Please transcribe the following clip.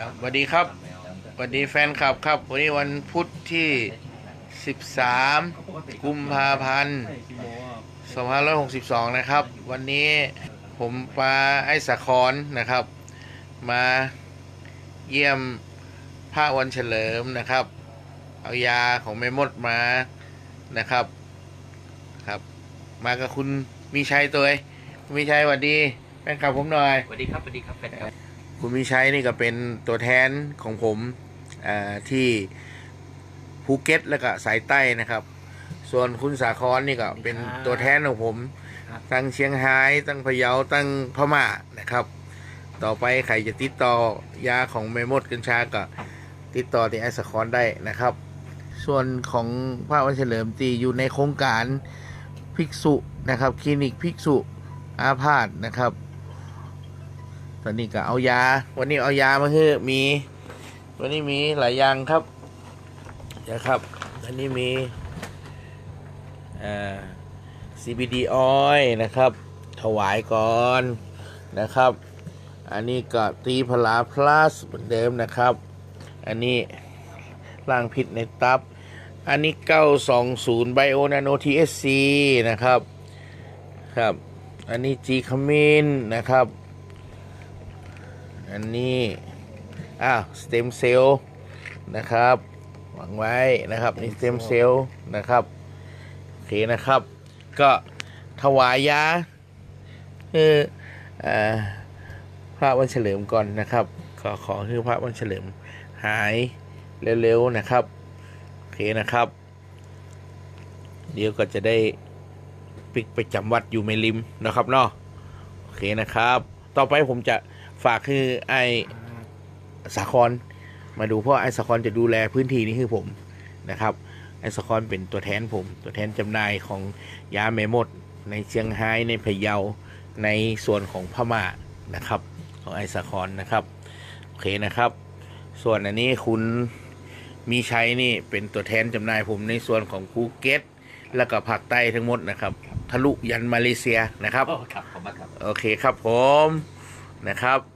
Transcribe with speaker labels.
Speaker 1: ครับสวัสดีครับสวัสดีแฟนคลับครับ วันนี้วันพุธที่ 13 กุมภาพันธ์2562 นะครับ วันนี้ผมปาไอ้สะคอนนะครับ มาเยี่ยมพระวันเฉลิมนะครับ เอายาของแม่มดมานะครับครับ มากับคุณมีชัยตัวมีชัยสวัสดีแฟนคลับผมหน่อย
Speaker 2: สวัสดีครับสวัสดีครับแฟนครับ
Speaker 1: คุณมิชัยนี่ก็เป็นตัวแทนของผมอ่าที่ภูเก็ตแล้วก็สายใต้นะครับ ส่วนคุณสาครนี่ก็เป็นตัวแทนของผมตั้งเชียงรายตั้งพะเยาตั้งพม่านะครับ ต่อไปใครจะติดต่อยาของเมมดกัญชาก็ติดต่อที่ไอสคอนได้นะครับ ส่วนของพระวันเฉลิมตีอยู่ในโครงการภิกษุนะครับ คลินิกภิกษุอาพาธนะครับ ตอนนี้ก็เอายา วันนี้เอายามาคือมี วันนี้มีหลายอย่างครับนะครับอันนี้มีอ่า CBD oil นะครับ ถวายก่อนนะครับ อันนี้ก็ตีพลาพลัสเหมือนเดิมนะครับ อันนี้ล้างพิษในตับ อันนี้ 920 Bio Nano TSC นะครับ ครับ อันนี้ G ขมิ้นนะครับ อันนี้อ้าวสเต็มเซลล์นะครับวางไว้นะครับนี่สเต็มเซลล์นะครับโอเคนะครับ ก็ถวายยาคืออ่าพระวันเฉลิมก่อนนะครับ ขอขอให้พระวันเฉลิมหายเร็วๆนะครับโอเคนะครับ เดี๋ยวก็จะได้ปิกไปจำวัดอยู่เมลิมนะครับเนาะโอเคนะครับ ต่อไปผมจะ ฝากคือไอสาครมาดูเพราะไอสาครจะดูแลพื้นที่นี้คือผมนะครับ ไอสาครเป็นตัวแทนผม ตัวแทนจำหน่ายของยาเมมด ในเชียงรายในพะเยาในส่วนของพม่านะครับ ของไอสาครนะครับโอเคนะครับ ส่วนอันนี้คุณมีชัยนี่เป็นตัวแทนจำหน่ายผมในส่วนของภูเก็ตแล้วก็ภาคใต้ทั้งหมดนะครับ ทะลุยันมาเลเซียนะครับ
Speaker 2: โอ้ครับขอบคุณมากครับ
Speaker 1: โอเคครับผมนะครับ